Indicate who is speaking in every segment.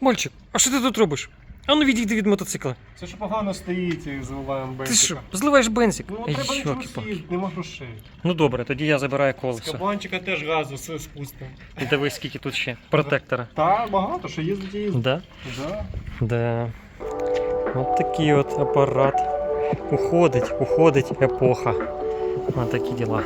Speaker 1: Мальчик, а що ти тут робиш? А ну відійди від мотоцикла.
Speaker 2: Це ж погано стоїть і заливаємо
Speaker 1: Ти
Speaker 2: бензика.
Speaker 1: що, зливаєш бензик?
Speaker 2: Ну,
Speaker 1: Ей,
Speaker 2: треба нічого
Speaker 1: йолки-палки.
Speaker 2: сіяти, нема грошей.
Speaker 1: Ну добре, тоді я забираю
Speaker 2: З
Speaker 1: колесо.
Speaker 2: кабанчика теж газу все спустимо.
Speaker 1: Дивись, скільки тут ще. Протектора.
Speaker 2: Та багато, що їздить їздить.
Speaker 1: Да?
Speaker 2: Да.
Speaker 1: Да. От такий от апарат. Уходить, уходить епоха. Ось такі діла.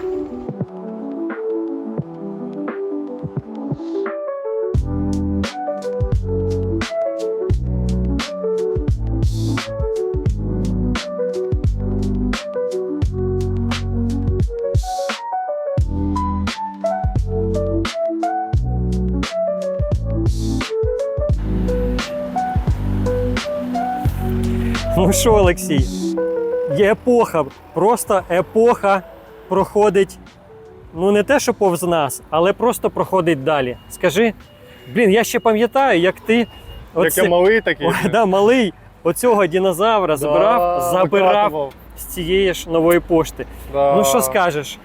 Speaker 1: Ну що, Олексій? Є епоха, просто епоха проходить. Ну, не те, що повз нас, але просто проходить далі. Скажи, блін, я ще пам'ятаю, як ти
Speaker 2: Як я малий такий.
Speaker 1: О, да, малий оцього динозавра забирав,
Speaker 2: Да,
Speaker 1: забирав
Speaker 2: викатував.
Speaker 1: з цієї ж нової пошти.
Speaker 2: Да.
Speaker 1: Ну що скажеш?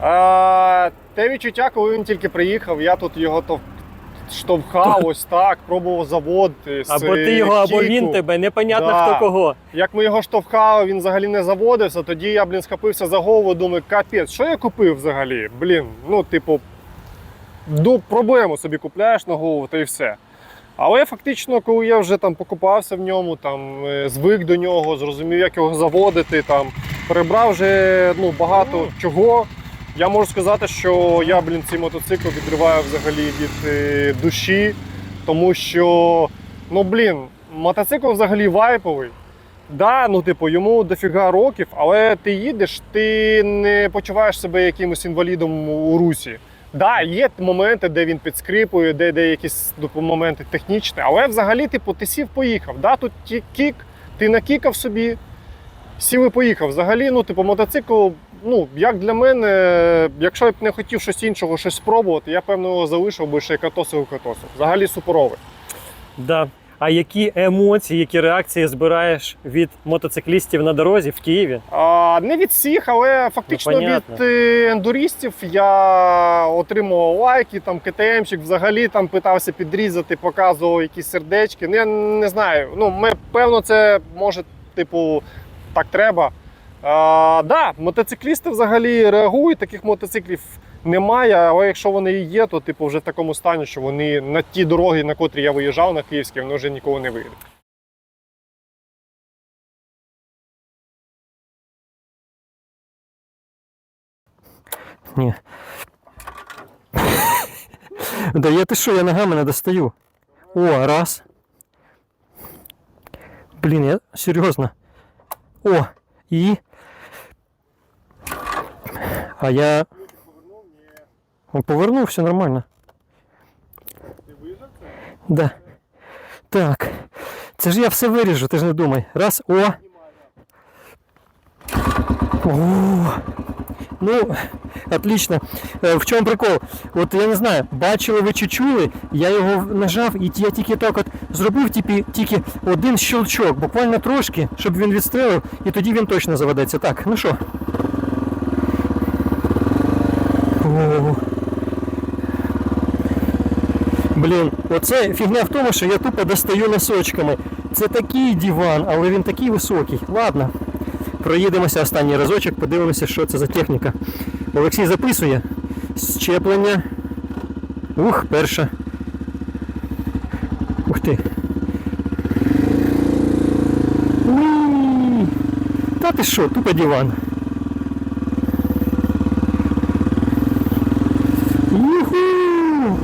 Speaker 2: А, те відчуття, коли він тільки приїхав, я тут його. Штовхав ось так, пробував заводити.
Speaker 1: Або ти його, або він тебе, непонятно
Speaker 2: Да.
Speaker 1: хто кого.
Speaker 2: Як ми його штовхали, він взагалі не заводився, тоді я, блін, схопився за голову, думаю, капець, що я купив взагалі? Блін, ну, типу, ду, проблему собі купляєш на голову, та і все. Але фактично, коли я вже там покупався в ньому, там, е, звик до нього, зрозумів, як його заводити, там, перебрав вже ну, багато чого. Я можу сказати, що я, блін, цей мотоцикл відриваю взагалі від е, душі, тому що, ну, блін, мотоцикл взагалі вайповий. Да, ну типу, йому дофіга років, але ти їдеш, ти не почуваєш себе якимось інвалідом у русі. Да, є моменти, де він підскрипує, де, де якісь моменти технічні, але взагалі, типу, ти сів, поїхав. Да, тут кік, ти накікав собі, сів і поїхав. Взагалі, ну, типу, мотоцикл, ну, як для мене, якщо я б не хотів щось іншого, щось спробувати, я певно його залишив би ще катосив катосив. Взагалі суперовий.
Speaker 1: Да. А які емоції, які реакції збираєш від мотоциклістів на дорозі в Києві?
Speaker 2: А, не від всіх, але фактично
Speaker 1: Ну,
Speaker 2: від е, ендуристів я отримував лайки, там КТМчик взагалі там питався підрізати, показував якісь сердечки. Ну, я не знаю. Ну, ми, певно, це може, типу, так треба. А, да, мотоциклісти взагалі реагують, таких мотоциклів немає, але якщо вони і є, то типу вже в такому стані, що вони на ті дороги, на котрі я виїжджав на київські, вони вже ніколи не виїдуть.
Speaker 1: Ні. Да я ти що, я ногами не достаю. О, раз. Блін, я серйозно. О, і. А я. О, Повернув, все нормально. Да. Так. Це ж я все виріжу, ти ж не думай. Раз, о. О. Ну, отлично. Е, В чому прикол? От я не знаю, бачили ви чи чули, я його нажав і я тільки так от зробив тільки, тільки один щелчок, буквально трошки, щоб він відстрелив, і тоді він точно заведеться. Так, ну що? О. Блін, оце фігня в тому, що я тупо достаю носочками. Це такий диван, але він такий високий. Ладно. Проїдемося останній разочок, подивимося, що це за техніка. Олексій записує. Щеплення. Ух, перша. Ух ти. Та ти що, тупо диван.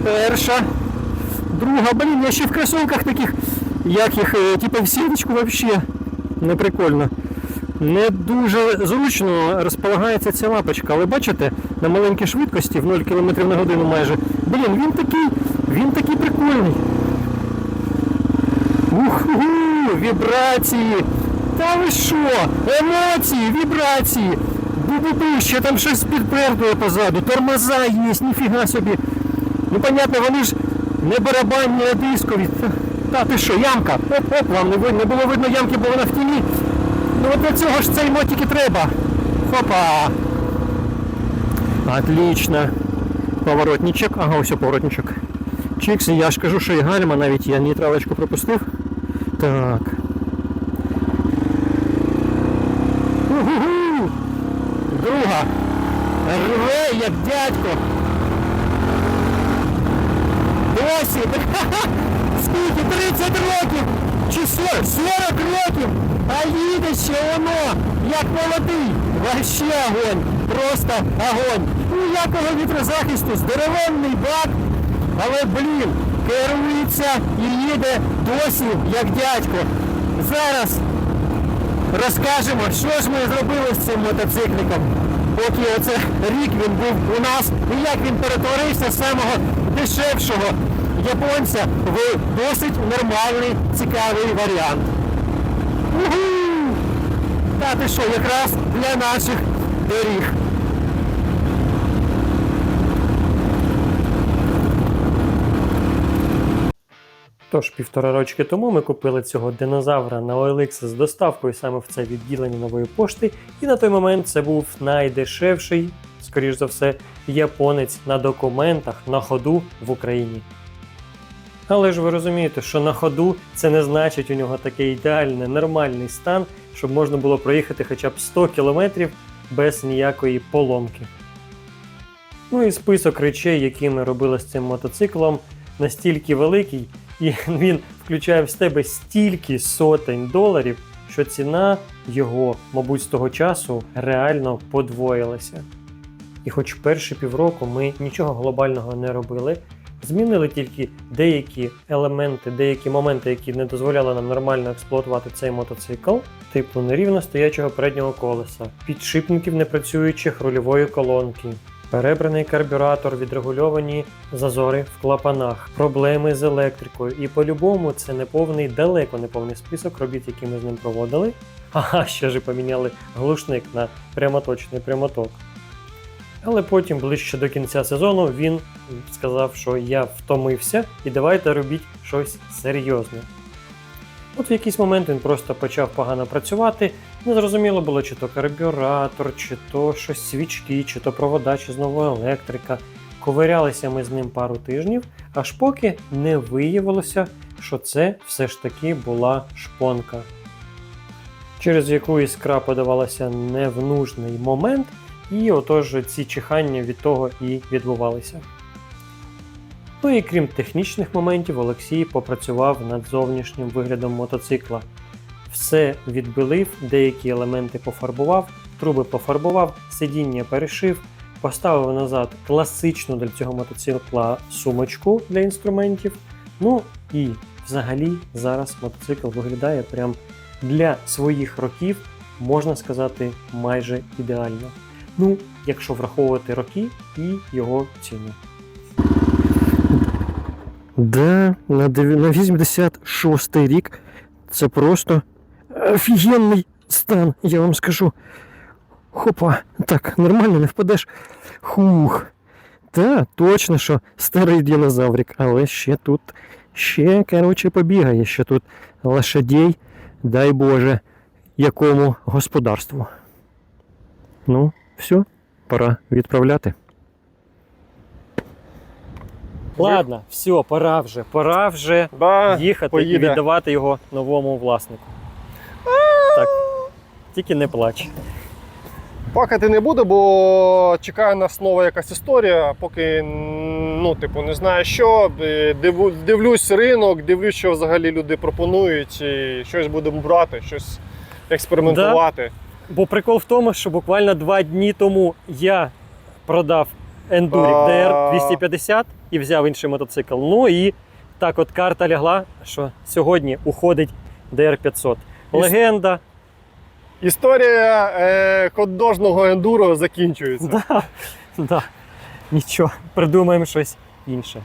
Speaker 1: Перша. Друга, блін, я ще в кросовках таких, як їх, е, типу в сіточку вообще. Не прикольно. Не дуже зручно розполагається ця лапочка, але бачите, на маленькій швидкості в 0 км на годину майже. Блін, він такий, він такий прикольний. Уху, вібрації. Та ви що? Емоції, вібрації. Бу-бу-бу, ще там щось підпердує позаду. Тормоза є, ніфіга собі. Ну, понятно, вони ж не барабанні, а дискові. Та, ти що, ямка? Оп-оп, вам не, ви- не було видно ямки, бо вона в тіні. Ну от для цього ж цей мотик і треба. Хопа. Отлично. Поворотничок. Ага, ось поворотничок.
Speaker 3: Чікс, я ж кажу, що і гальма, навіть я нейтралочку пропустив. Так. Друга. Рве, як дядько. Досі. Скільки? 30 років. Чи 40? 40 років. А їде ще воно, як молодий. Вообще огонь. Просто огонь. Ніякого вітрозахисту, здоровенний бак. Але, блін, керується і їде досі, як дядько. Зараз розкажемо, що ж ми зробили з цим мотоцикліком. Поки оце рік він був у нас, і як він перетворився з самого дешевшого японця в досить нормальний, цікавий варіант. Угу! Та ти що, якраз для наших доріг.
Speaker 1: Тож півтора рочки тому ми купили цього динозавра на OLX з доставкою саме в це відділення нової пошти, і на той момент це був найдешевший, скоріш за все, японець на документах на ходу в Україні. Але ж ви розумієте, що на ходу це не значить у нього такий ідеальний нормальний стан, щоб можна було проїхати хоча б 100 кілометрів без ніякої поломки. Ну і список речей, які ми робили з цим мотоциклом, настільки великий, і він включає в себе стільки сотень доларів, що ціна його, мабуть, з того часу реально подвоїлася. І хоч перші півроку ми нічого глобального не робили, змінили тільки деякі елементи, деякі моменти, які не дозволяли нам нормально експлуатувати цей мотоцикл, типу нерівно стоячого переднього колеса, підшипників непрацюючих рульової колонки, перебраний карбюратор, відрегульовані зазори в клапанах, проблеми з електрикою. І по-любому це не повний, далеко не повний список робіт, які ми з ним проводили. Ага, ще ж поміняли глушник на прямоточний прямоток. Але потім, ближче до кінця сезону, він сказав, що я втомився і давайте робіть щось серйозне. От в якийсь момент він просто почав погано працювати. Незрозуміло було, чи то карбюратор, чи то щось свічки, чи то провода, чи знову електрика. Ковирялися ми з ним пару тижнів, аж поки не виявилося, що це все ж таки була шпонка, через яку іскра подавалася не в нужний момент, і отож ці чихання від того і відбувалися. Ну і крім технічних моментів, Олексій попрацював над зовнішнім виглядом мотоцикла. Все відбилив, деякі елементи пофарбував, труби пофарбував, сидіння перешив, поставив назад класичну для цього мотоцикла сумочку для інструментів. Ну і взагалі зараз мотоцикл виглядає прям для своїх років, можна сказати, майже ідеально. Ну, якщо враховувати роки і його ціну.
Speaker 3: Да, на дев- на 86 рік це просто офігенний стан, я вам скажу. Хопа, так, нормально не впадеш. Хух. Та, точно, що старий динозаврик, але ще тут, ще, коротше, побігає, ще тут лошадей, дай Боже, якому господарству. Ну, все, пора відправляти.
Speaker 1: Ладно, все, пора вже, пора вже
Speaker 2: Да,
Speaker 1: їхати і
Speaker 2: поїде.
Speaker 1: віддавати його новому власнику. Так, тільки не плач.
Speaker 2: Плакати не буду, бо чекає нас нова якась історія, поки ну, типу, не знаю що. Е, Диву, дивлюсь ринок, дивлюсь, що взагалі люди пропонують, і щось будемо брати, щось експериментувати.
Speaker 1: Бо прикол в тому, що буквально два дні тому я продав Enduric DR 250 і взяв інший мотоцикл. Ну і так от карта лягла, що сьогодні уходить DR 500. Легенда.
Speaker 2: Історія е, ходожного ендуро закінчується.
Speaker 1: Да, да. Нічого, придумаємо щось інше.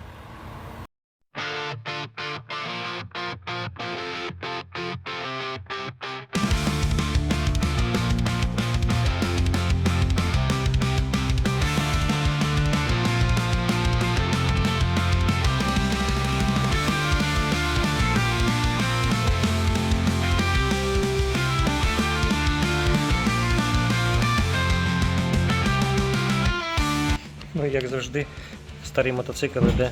Speaker 1: Ну, як завжди, старий мотоцикл йде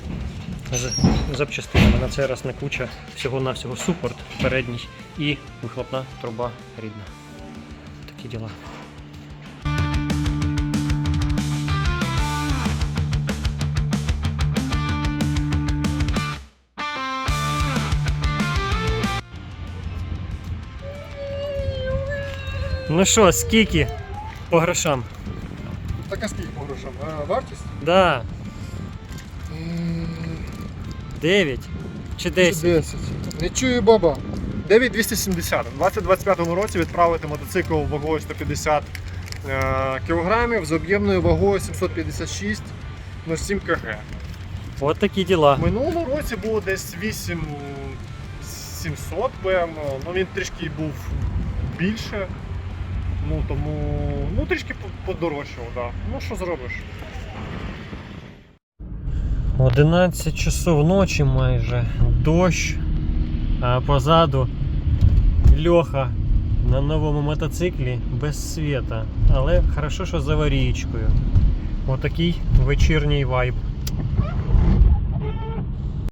Speaker 1: з запчастинами. На цей раз не куча, всього-навсього супорт передній і вихлопна труба рідна. Такі діла. Ну що, скільки по грошам?
Speaker 2: Так а скільки грошам? Вартість?
Speaker 1: Да. 9 чи 10?
Speaker 2: 10. Не чую баба. 9270. У 2025 році відправити мотоцикл вагою 150 е, кілограмів з об'ємною вагою 756 на 7 кг.
Speaker 1: От такі діла.
Speaker 2: В минулому році було десь 8700, певно. Ну він трішки був більше. Ну тому ну трішки по- подорожчав, да. Ну що зробиш?
Speaker 1: 11 часов ночі майже. Дощ. А позаду Льоха на новому мотоциклі без світа. Але хорошо, що з аварійкою. Отакий вечірній вайб.